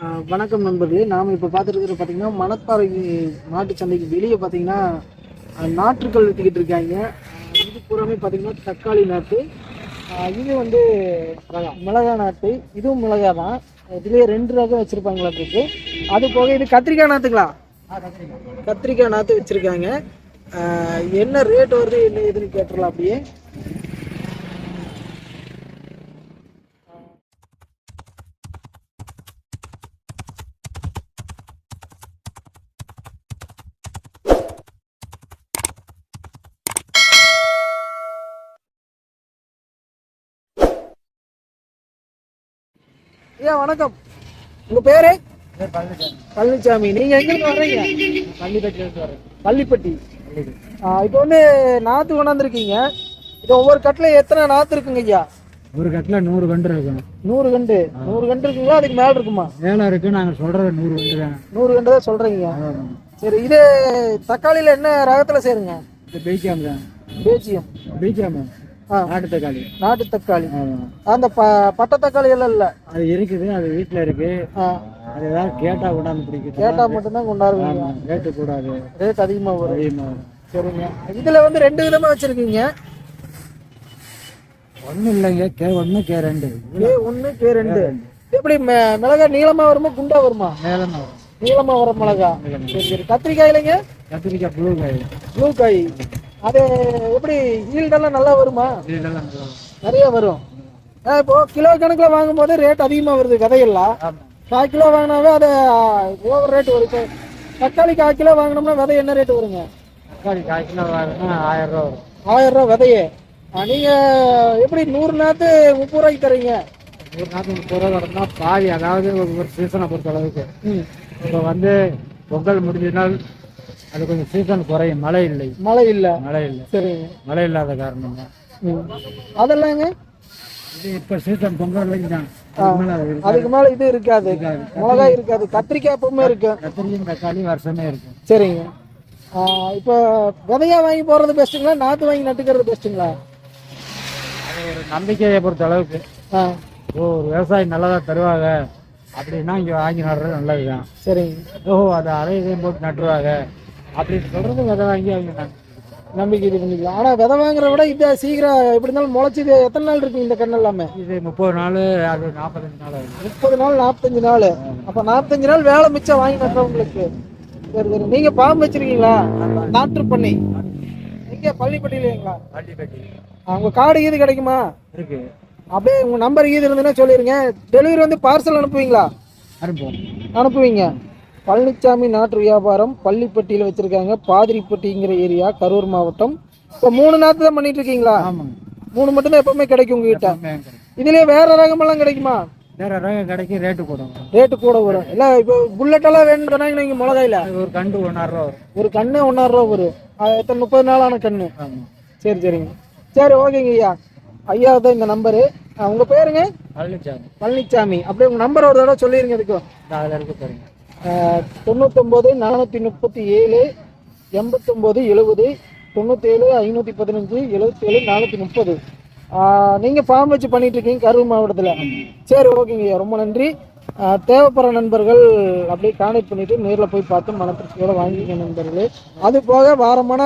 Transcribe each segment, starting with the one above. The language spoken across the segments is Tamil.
வணக்கம் நண்பர்களே. நாம் இப்போ பார்த்துட்டு இருக்கிற பார்த்தீங்கன்னா மணப்பாறை மாட்டு சந்தைக்கு வெளியே பார்த்தீங்கன்னா நாற்றுக்கள் விற்றுக்கிட்டு இருக்காங்க. இது பூராமே பார்த்தீங்கன்னா தக்காளி நாட்டு ஆஹ் இது வந்து மிளகா நாட்டு இதுவும் மிளகா தான். இதுலேயே ரெண்டு ரகம் வச்சுருப்பாங்களா இருக்கு. அது போக இது கத்திரிக்காய் நாற்றுங்களா? கத்திரிக்காய். நாற்று வச்சுருக்காங்க. என்ன ரேட் வருது என்ன எதுன்னு கேட்டுடலாம் அப்படியே. ஐயா வணக்கம். உங்கள் பேர்? பழனிசாமி. நீங்கள் எங்கேருந்து வர்றீங்க? வரேன் பள்ளிப்பட்டி இப்போ வந்து நாற்று கொண்டாந்துருக்கீங்க. இது ஒவ்வொரு கட்டில் எத்தனை நாற்று இருக்குங்க ஐயா? ஒரு கட்டில் நூறு கன்று இருக்கும் நூறு கண்டு நூறு கண்டு இருக்குங்களா? அதுக்கு மேலே இருக்குமா? வேலை இருக்கு நாங்கள் சொல்றது நூறு தான். நூறு கண்டு தான் சொல்கிறீங்க சரி இது தக்காளியில் என்ன ரகத்தில் சேருங்க? பேச்சியம் பீக்காம் ஆ நாட்டு தக்காளி. நாட்டு தக்காளி. அந்த பட்டை தக்காளி எல்லாம் இல்லை. அது இருக்குது அது வீட்டில் இருக்கு. அது ஏதாவது கேட்டால் கொண்டாந்து பிடிக்குது கேட்டால் மட்டும்தான் கொண்டாடுவீங்க ரேட்டு கூடாது. ரேட் அதிகமாக வரும். அதிகமாக வரும். சரிங்க. இதில் வந்து ரெண்டு விதமாக வச்சுருக்கீங்க. ஒன்றும் இல்லைங்க கே ஒன்று கே ரெண்டு. கே ஒன்று கே ரெண்டு. எப்படி மிளகா நீளமா வருமா குண்டா வருமா? மேலே வரும். நீளமா வர மிளகா. சரி சரி. கத்திரிக்காய் இல்லைங்க? கத்திரிக்காய் புழு காய். ப்ளூ காய். அது எப்படி ஈல்டெல்லாம் நல்லா வருமா. நிறைய வரும். இப்போ கிலோ கணக்கில் வாங்கும்போது ரேட் அதிகமாக வருது விதையெல்லாம் கால் கிலோ வாங்கினாவே அது ஓவர் ரேட் வரும். இப்போ தக்காளி கால் கிலோ வாங்கினோம்னா விதை என்ன ரேட் வருங்க? தக்காளி கால் கிலோ வாங்கினா ஆயிரம் ரூபா வரும். ஆயிரம் ரூபா விதையே. ஆ, நீங்க எப்படி நூறு நாற்று முப்பது ரூபாய்க்கு தரீங்க ஒரு நாற்று முப்பது ரூபா வரணும்னா பாதி அதாவது ஒரு சீசனை பொறுத்த அளவுக்கு இப்போ வந்து பொங்கல் முடிஞ்சதுனால் அது கொஞ்சம் சீசன் குறையும். மழை இல்லை. மழை இல்லை. மழை இல்லை. சரிங்க மழை இல்லாத காரணம் தான். அதெல்லாங்க இது இப்போ சீசன் பொங்கல் வரைக்கும் தான். அதுக்கு மேல இது இருக்காது. மிளகாய் இருக்காது. கத்திரிக்காய் எப்பவுமே இருக்கு. கத்திரியும் தக்காளி வருஷமே இருக்கும் சரிங்க. இப்போ விதையா வாங்கி போறது பெஸ்ட்டுங்களா நாத்து வாங்கி நட்டுக்கிறது பெஸ்ட்டுங்களா ஒரு நம்பிக்கையை பொறுத்த அளவுக்கு. ஒரு விவசாயி நல்லதா தருவாங்க. அப்படின்னா இங்கே வாங்கி நடுறது நல்லது தான் சரிங்க. ஓ அதை அரை இதையும் போட்டு நட்டுருவாங்க. அப்படின்னு சொல்றது விதை வாங்கி அவங்க நட்டு நம்பிக்கை இது பண்ணிக்கலாம் ஆனா விதை வாங்குறத விட இது சீக்கிரம் எப்படி இருந்தாலும் முளைச்சி இது எத்தனை நாள் இருக்கு இந்த கண்ணு எல்லாமே இது முப்பது நாள் அது நாற்பத்தஞ்சு நாள் முப்பது நாள் நாற்பத்தஞ்சு நாள். அப்ப நாற்பத்தஞ்சு நாள் வேலை மிச்சம் வாங்கி நட்டுறவங்களுக்கு சரி சரி. நீங்க பாம்பு வச்சிருக்கீங்களா? நாற்று பண்ணி. எங்க? பள்ளிப்பட்டியிலங்களா பள்ளிப்பட்டி. உங்க கார்டு ஈது கிடைக்குமா? இருக்கு. அப்படியே உங்க நம்பர் ஈது இருந்ததுன்னா சொல்லிருங்க. டெலிவரி வந்து பார்சல் அனுப்புவீங்களா? அனுப்புவோம். அனுப்புவீங்க. பழனிசாமி நாட்டு வியாபாரம் பள்ளிப்பட்டியில் வச்சிருக்காங்க. பாதிரிப்பட்டிங்கிற ஏரியா கரூர் மாவட்டம். இப்போ மூணு நாற்று தான் பண்ணிட்டு இருக்கீங்களா? மூணு மட்டும்தான் எப்பவுமே கிடைக்கும் உங்ககிட்ட. இதுலயே வேற ரகமெல்லாம் கிடைக்குமா? வேற ரகம் கிடைக்கும் ரேட்டு போடும் ரேட்டு கூட வரும். இல்ல இப்போ புல்லட் எல்லாம் வேணும்னு சொன்னாங்க நீங்க மிளகாயில ஒரு கண்டு ஒன்றாயிரம் ரூபா வரும். ஒரு கண்ணு ஒன்னாயிரம் ரூபா வரும். எத்தனை முப்பது நாளான கண்ணு? சரி சரிங்க. சரி ஓகேங்க ஐயா. ஐயா தான் இந்த நம்பரு. உங்க பேருங்க? பழனிச்சாமி. பழனிசாமி அப்படியே உங்க நம்பர் ஒரு தடவை சொல்லிருங்க இதுக்கும் இந்த அதில் இருக்கு பாருங்க. தொண்ணூத்தொம்பது நானூற்றி முப்பத்தி ஏழு எண்பத்தொம்போது எழுபது தொண்ணூற்றேழு ஐநூற்றி பதினஞ்சு எழுபத்தேழு நானூற்றி முப்பது. நீங்கள் ஃபார்ம் வச்சு பண்ணிட்டு இருக்கீங்க கரூர் மாவட்டத்தில். சரி ஓகேங்க ரொம்ப நன்றி. தேவைப்படுற நண்பர்கள் அப்படியே கான்டாக்ட் பண்ணிட்டு நேரில் போய் பார்த்து மனத்திருச்சியோட வாங்கிக்க நண்பர்களே. அது போக வாரமான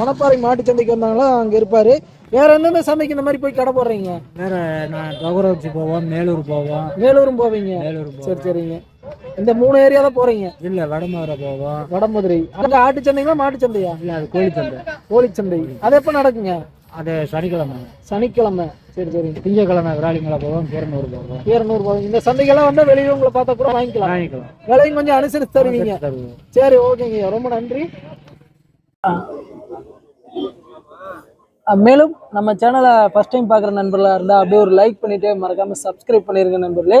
மணப்பாறை மாட்டு சந்தைக்கு வந்தாங்களா அங்கே இருப்பார். வேற எந்தெந்த சந்தைக்கு இந்த மாதிரி போய் கடை போடுறீங்க? வேற நான் தொகரவச்சி போவோம் மேலூர் போவோம். மேலூரும் போவீங்க. மேலூர் சரி சரிங்க. இந்த மூணு ஏரியா தான் போகிறீங்க இல்லை வடமதுரை போவோம் வடமதுரை. அங்க ஆட்டு சந்தைங்களா மாட்டு சந்தையா இல்லை அது கோழி சந்தை கோழி சந்தை அது எப்ப நடக்குங்க? அது சனிக்கிழமை. சனிக்கிழமை. சரி சரி. திங்கக்கிழமை விராலிமலை போவோம் கீரனூர் போவோம் இருநூறு ரூபாய் இந்த சந்தைக்கெல்லாம் வந்து வெளியே உங்களை பார்த்தா கூட வாங்கிக்கலாம். வாங்கிக்கலாம். விலையும் கொஞ்சம் அனுசரித்து தருவீங்க. சரி ஓகேங்க ரொம்ப நன்றி. மேலும் நம்ம சேனலை ஃபஸ்ட் டைம் பார்க்குற நண்பர்களாக இருந்தால் அப்படியே ஒரு லைக் பண்ணிவிட்டு மறக்காமல் சப்ஸ்கிரைப் பண்ணிடுங்க நண்பர்களே.